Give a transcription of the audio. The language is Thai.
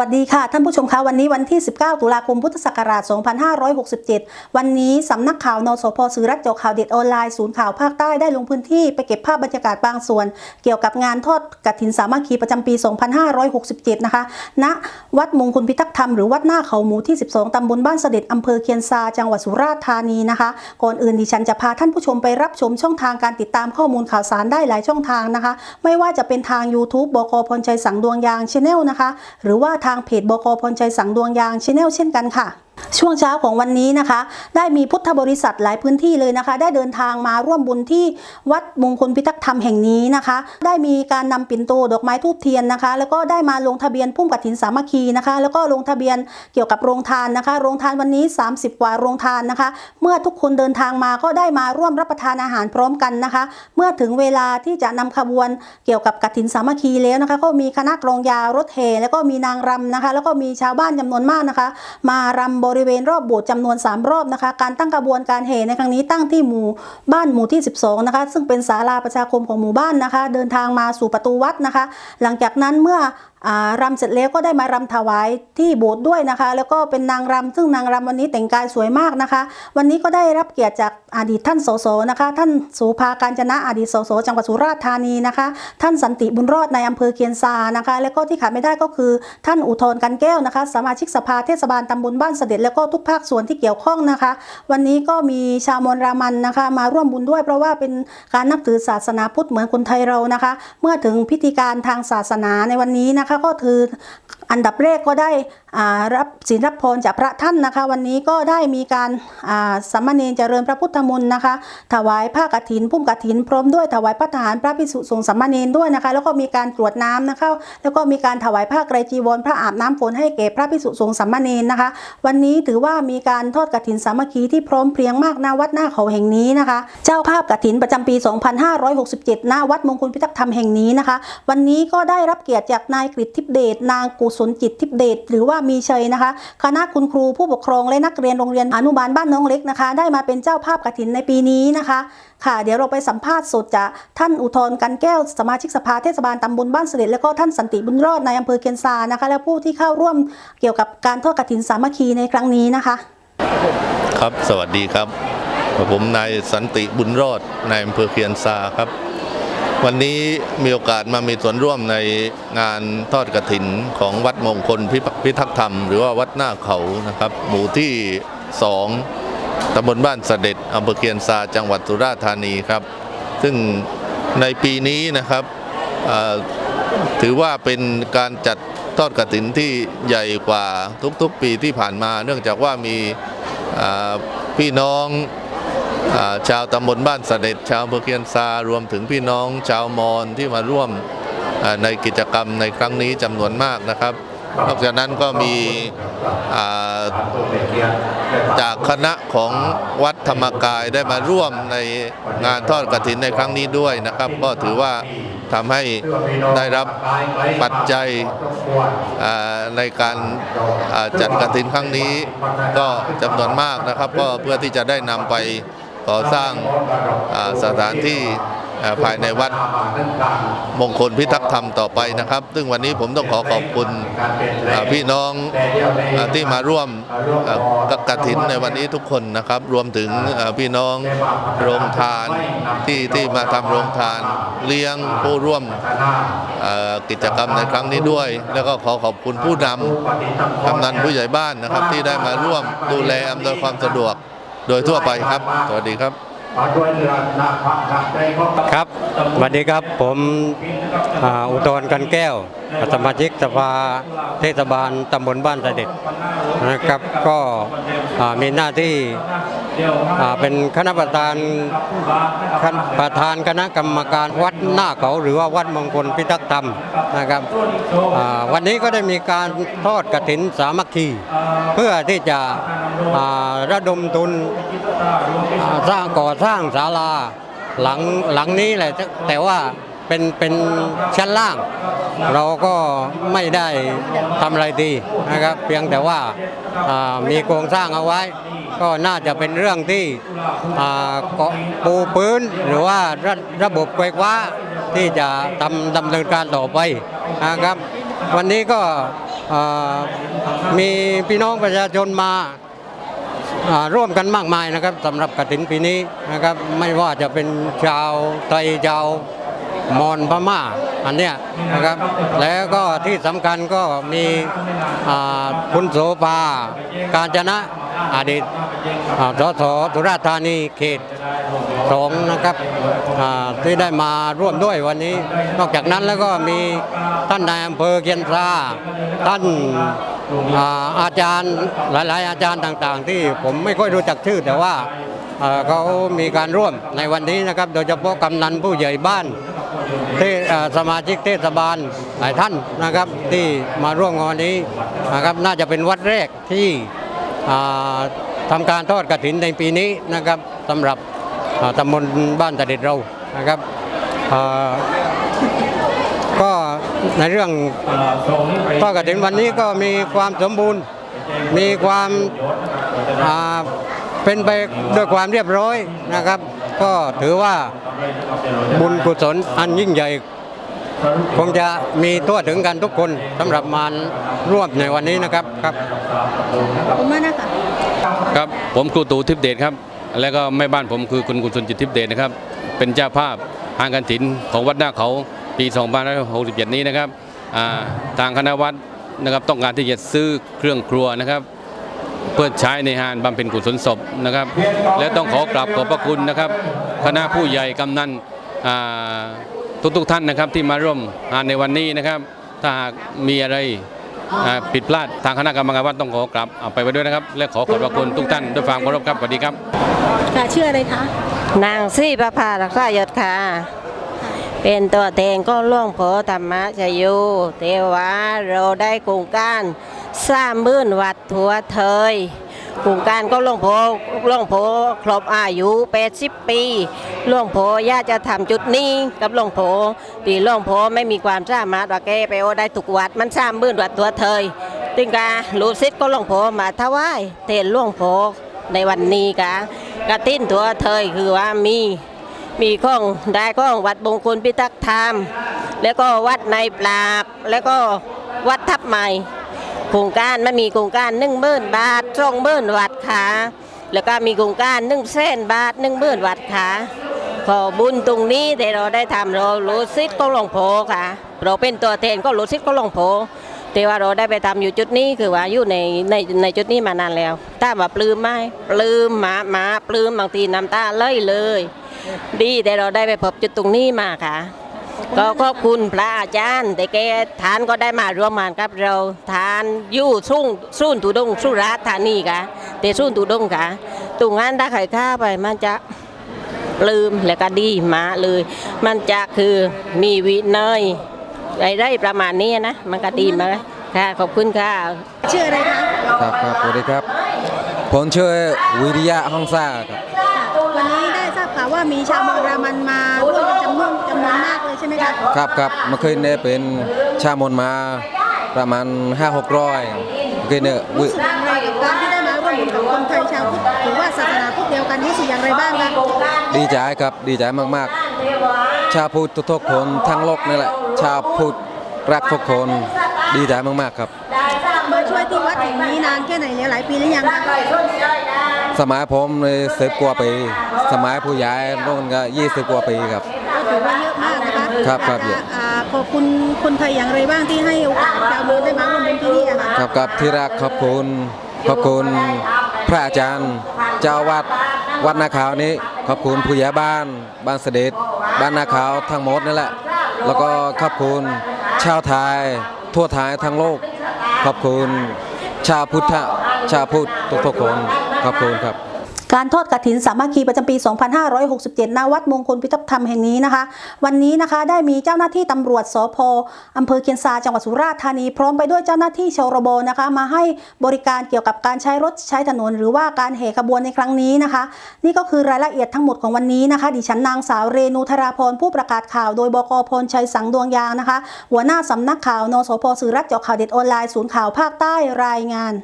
วัสดีค่ะ ท่านผู้ชมคะวันนี้วันที่ 19 ตุลาคมพุทธศักราช 2567 วันนี้สำนักข่าวนสพสื่อรัฐจอข่าวเด็ดออนไลน์ศูนย์ข่าวภาคใต้ได้ลงพื้นที่ไปเก็บภาพบรรยากาศบางส่วน เกี่ยวกับงานทอดกฐินสามัคคีประจำปี 2567 นะคะณวัดมงคลพิทักษ์ธรรมหรือวัดหน้าเขาหมูที่ 12 ตำบลบ้านเสด็จอำเภอเคียนซาจังหวัดสุราษฎร์ธานีนะคะ ก่อนอื่นดิฉันจะพาท่านผู้ชมไปรับชมช่องทางการติดตามข้อมูลข่าวสารได้หลายช่องทางนะคะ ไม่ว่าจะเป็นทาง YouTube บกพรชัยสังดวงยางชแนลนะคะ หรือว่าทางเพจบกพรชัยสังดวงยางชาแนลเช่นกันค่ะ ช่วงเช้าของวันนี้นะคะ ได้มีพุทธบริษัทหลายพื้นที่เลยนะคะ ได้เดินทางมาร่วมบุญที่วัดมงคลพิทักษ์ธรรมแห่งนี้นะคะ ได้มีการนำปิ่นโตดอกไม้ทูบเทียนนะคะ แล้วก็ได้มาลงทะเบียนพุ่มกฐินสามัคคีนะคะ แล้วก็ลงทะเบียนเกี่ยวกับโรงทานนะคะ โรงทานวันนี้ 30 กว่าโรงทานนะคะ เมื่อทุกคนเดินทางมาก็ได้มาร่วมรับประทานอาหารพร้อมกันนะคะ เมื่อถึงเวลาที่จะนำขบวนเกี่ยวกับกฐินสามัคคีแล้วนะคะ ก็มีคณะกลองยาวรถแห่แล้วก็มีนางรำนะคะ แล้วก็มีชาวบ้านจำนวนมากนะคะ มารำบริริเวณรอบโบสถ์จำนวน 3 รอบนะคะ การตั้งกระบวนการแห่ในครั้งนี้ตั้งที่หมู่บ้านหมู่ที่ 12 นะคะ ซึ่งเป็นศาลาประชาคมของหมู่บ้านนะคะ เดินทางมาสู่ประตูวัดนะคะ หลังจากนั้นเมื่อรำเสร็จแล้วก็ได้มารำถวายที่โบสถ์ด้วยนะคะ แล้วก็เป็นนางรำซึ่งนางรำวันนี้แต่งกายสวยมากนะคะ วันนี้ก็ได้รับเกียรติจากอดีตท่านสสนะคะ ท่านสุภาการจนะอดีตสสจังหวัดสุราษฎร์ธานีนะคะ ท่านสันติบุญรอดในอำเภอเคียนซานะคะ แล้วก็ที่ขาดไม่ได้ก็คือ ท่านอุทธรกันแก้วนะคะ สมาชิกสภาเทศบาลตำบลบ้านเสด็จแล้วก็ทุกภาคส่วนที่เกี่ยวข้องนะคะ วันนี้ก็มีชาวมอรามันนะคะ มาร่วมบุญด้วย เพราะว่าเป็นการนับถือศาสนาพุทธเหมือนคนไทยเรานะคะ เมื่อถึงพิธีการทางศาสนาในวันนี้นะคะก็คืออันดับแรกก็ได้ รับศีลรับพรจากพระท่านนะคะ วันนี้ก็ได้มีการาสามเณรเจริญพระพุทธมนต์นะคะ ถวายผ้ากฐินพุ่มกฐินพร้อมด้วยถวายพระทหารพระภิกษุสงฆ์สามเณรด้วยนะคะ แล้วก็มีการกรวดน้ำนะคะแล้วก็มีการถวายผ้าไกรจีวรพระอาบน้ำฝนให้แก่พระภิกษุสงฆ์สามเณรนะคะ วันนี้ถือว่ามีการทอดกฐินสามัคคีที่พร้อมเพรียงมากณวัดหน้าเขาแห่งนี้นะคะ เจ้าภาพกฐินประจำปี 2567ณวัดมงคลพิทักษ์ธรรมแห่งนี้นะคะ วันนี้ก็ได้รับเกียรติจากนายกฤษทิพย์เดชนางกุศลจิตทิพย์เดชหรือว่ามีชัยนะคะ คณะคุณครูผู้ปกครองและนักเรียนโรงเรียนอนุบาลบ้านน้องเล็กนะคะ ได้มาเป็นเจ้าภาพกฐินในปีนี้นะคะ ค่ะ เดี๋ยวเราไปสัมภาษณ์สดจากท่านอุทธรกันแก้วสมาชิกสภาเทศบาลตำบลบ้านเสด็จแล้วก็ท่านสันติบุญรอดในอำเภอเคียนซานะคะ และผู้ที่เข้าร่วมเกี่ยวกับการทอดกฐินสามัคคีในครั้งนี้นะคะ ครับสวัสดีครับ ผมนายสันติบุญรอดนายอำเภอเคียนซาครับ วันนี้มีโอกาสมามีส่วนร่วมในงานทอดกระถินของวัดมงคลพิพทักษ์ธรรม หรือว่าวัดหน้าเขานะครับ หมู่ที่ 2ตำบลบ้านเสด็จอำเภอเคียนซาจังหวัดสุราษฎร์ธานีครับ ซึ่งในปีนี้นะครับถือว่าเป็นการจัดทอดกระถินที่ใหญ่กว่าทุกๆ ปีที่ผ่านมา เนื่องจากว่ามีพี่น้อง ชาวตำบลบ้านเสด็จ ชาวอำเภอเคียนซารวมถึงพี่น้อง ชาวมอญที่มาร่วมในกิจกรรมในครั้งนี้จำนวนมากนะครับนอกจากนั้นก็มีจากคณะของวัดธรรมกายได้มาร่วมในงานทอดกฐินในครั้งนี้ด้วยนะครับ ก็ถือว่าทำให้ได้รับปัจจัยในการจัดกฐินครั้งนี้ก็จำนวนมากนะครับ ก็เพื่อที่จะได้นำไป ก่อสร้างสถานที่ภายในวัดมงคลพิทักษ์ธรรมต่อไปนะครับ ซึ่งวันนี้ผมต้องขอขอบคุณพี่น้องที่มาร่วมกับกฐินในวันนี้ทุกคนนะครับ รวมถึงพี่น้องโรงทานที่ที่มาทำโรงทานเลี้ยงผู้ร่วมกิจกรรมในครั้งนี้ด้วย แล้วก็ขอขอบคุณผู้นำกำนันผู้ใหญ่บ้านนะครับ ที่ได้มาร่วมดูแลอำนวยความสะดวก โดยทั่วไปครับ สวัสดีครับ ครับสวัสดีครับผมอ่าอุทธรกันแก้ว สมาชิกสภาเทศบาลตำบลบ้านเสด็จนะครับ ก็อ่ามีหน้าที่อ่า เป็นคณะประธานประธานคณะกรรมการวัดหน้าเขาหรือว่าวัดมงคลพิทักษ์ธรรมนะครับวันนี้ก็ได้มีการทอดกฐินสามัคคี เพื่อที่จะระดมทุนสร้างก่อสร้างศาลาหลังหลังนี้แหละแต่ว่าเป็นเป็นชั้นล่าง เราก็ไม่ได้ทำอะไรดีนะครับ เพียงแต่ว่ามีโครงสร้างเอาไว้ ก็น่าจะเป็นเรื่องที่อ่าเกาะปูพื้นหรือว่าระระบบไฟฟ้าที่จะทำดำเนินการต่อไปนะครับ วันนี้ก็มีพี่น้องประชาชนมาร่วมกันมากมายนะครับสำหรับกฐินปีนี้นะครับไม่ว่าจะเป็นชาวไทยชาวมอญพม่าอันเนี้ยนะครับแล้วก็ที่สำคัญก็มีคุณโสภา การจนะอดีต สสสุราษฎร์ธานีเขตสองนะครับที่ได้มาร่วมด้วยวันนี้ นอกจากนั้นแล้วก็มีท่านนายอำเภอเกียนซาท่านอาจารย์หลาย ๆ อาจารย์ต่าง ๆ ที่ผมไม่ค่อยรู้จักชื่อแต่ว่าเขามีการร่วมในวันนี้นะครับ โดยเฉพาะกำนันผู้ใหญ่บ้านเทเอ่สมาชิกเทศบาลหลายท่านนะครับที่มาร่วมงานวันนี้นะครับน่าจะเป็นวัดแรกที่ อ่าทำการทอดกระถินในปีนี้นะครับสำหรับตำบลบ้านตะเด็ดเรานะครับก็ในเรื่องทอดกฐินวันนี้ก็มีความสมบูรณ์ มีความาเป็นไปด้วยความเรียบร้อยนะครับ ก็ถือว่าบุญกุศลอันยิ่งใหญ่คงจะมีทั่วถึงกันทุกคนสำหรับมารร่วมในวันนี้นะครับครับขอบคุณมากนะคะ ครับผมครูตู่ทิพเดชครับ แล้วก็แม่บ้านผมคือคุณกุศลจิตทิพเดชนะครับ เป็นเจ้าภาพหางกันถินของวัดหน้าเขาปี 2567 นี้นะครับทางคณะวัดนะครับต้องการที่จะซื้อเครื่องครัวนะครับ เพื่อใช้ในงานบำเพ็ญกุศลศพนะครับ และต้องขอกราบขอบพระคุณนะครับ คณะผู้ใหญ่กำนันทุกทุกๆท่านนะครับที่มาร่วมงานในวันนี้นะครับ ถ้าหากมีอะไร ผิดพลาดทางคณะกรรมการวัดต้องขอกราบเอาไปไว้ด้วยนะครับ และขอขอบพระคุณทุกท่านด้วยความเคารพครับสวัสดีครับค่ะชื่ออะไรคะนางซี่ประภารักษายศค่ะ เป็นตัวแทนก็ล่วงโผธรรมชโยเทวาเราได้โครงการสร้างมื่นวัดทัวเทย โครงการก็ล่วงโผล่วงโผครบอายุ80ปีล่วงโผญาติจะทำจุดนี้กับล่วงโผปีล่วงโผไม่มีความสามารถว่าแกไปโอได้ทุกวัดมันสร้างมื่นวัดทัวเทยตึงกาลูกศิษย์ก็ล่วงโผมาถวายเทนล่วงโผในวันนี้กะกระติ้นตัวเทยคือว่ามีมีข้องได้ข้องวัดบงคลพิทักษ์ธรรม แล้วก็วัดในปราบแล้วก็วัดทับใหม่ โครงการมันมีโครงการหนึ่งหมื่นบาทสองหมื่นวัดขาแล้วก็มีโครงการหนึ่งแสนบาทหนึ่งหมื่นวัดขาขอบุญตรงนี้ที่เราได้ทำเรารู้สิทธิ์ก็หลวงโพค่ะ เราเป็นตัวแทนก็รู้สิทธิ์ก็หลวงโพแต่ว่าเราได้ไปทำอยู่จุดนี้คือว่าอยู่ในในในจุดนี้มานานแล้วถ้าว่าปลื้มไหมปลื้มหมาหมาปลื้มบางทีน้ำตาไหลเลย ดีแต่เราได้ไปพบจุดตรงนี้มาค่ะ ก็ขอบคุณพระอาจารย์ แต่แกทานก็ได้มาร่วมงานกับเราทานอยู่สุ่งสุ่นตุดงสุราษฎร์ธานีค่ะแต่สุ่นตุดงค่ะตรงนั้นถ้าใครข้าไปมันจะปลืมแล้วก็ดีมาเลย มันจะคือมีวินัยอะไรประมาณนี้นะ มันก็ดีมาค่ะขอบคุณค่ะชื่ออะไรคะครับครับสวัสดีครับผมชื่อวิริยะห้องซ่าครับวันนี้ได้ทราบข่าวว่ามีชาวเมืองรามันมาร่วมกันจำนวน ช่ไหมคะครับครับเมื่อคืนเนี่ยเป็นชามนมาประมาณ 5 6 0 0เมื่อคืนเนี่ยวิรู้สึกอย่างไรกับการที่ได้มาร่วมบุญกับคนไทยชาวพุทธถือว่าศาสนาพุทธเดียวกันรู้สึกอย่างไรบ้างคะดีใจครับดีใจมากๆ ชาวพุทธทุกๆคนทั้งโลกนี่แหละ ชาวพุทธรักทุกคนดีใจมากๆครับมาช่วยที่วัดแห่งนี้นานแค่ไหนแล้วหลายปีหรือยังคะสมัยผมเลยสิบกว่าปี สมัยผู้ใหญ่ร่นก็20กว่าปีครับก็ถือว่าเยอะมากนะ คะครับครับเยอะ อ่าขอบคุณคนไทยอย่างไรบ้างที่ให้โอกาสชาวเมืองได้มาร่วมบุญที่นี่อะค่ะครับครับที่รักขอบคุณขอบคุณพระอาจารย์ เจ้าวัดวัดนาขาวนี้ ขอบคุณผู้ใหญ่บ้านบ้านเสด็จ บ้านนาขาวทั้งหมดนั่นแหละ แล้วก็ขอบคุณชาวไทยทั่วไทยทั้งโลก ขอบคุณชาวพุทธชาวพุทธทุกๆคนขอบคุณครับ การทอดกฐินสามัคคีประจำปี 2567ณวัดมงคลพิทักษ์ธรรมแห่งนี้นะคะ วันนี้นะคะได้มีเจ้าหน้าที่ตำรวจสพอำเภอเคียนซาจังหวัดสุราษฎร์ธานี พร้อมไปด้วยเจ้าหน้าที่ชรบนะคะมาให้บริการเกี่ยวกับการใช้รถใช้ถนน หรือว่าการแห่ขบวนในครั้งนี้นะคะ นี่ก็คือรายละเอียดทั้งหมดของวันนี้นะคะ ดิฉันนางสาวเรนูธราพรผู้ประกาศข่าวโดยบกพลชัยสังดวงยางนะคะ หัวหน้าสำนักข่าวนสพสื่อรัฐเจาะข่าวเด็ดออนไลน์ศูนย์ข่าวภาคใต้รายงาน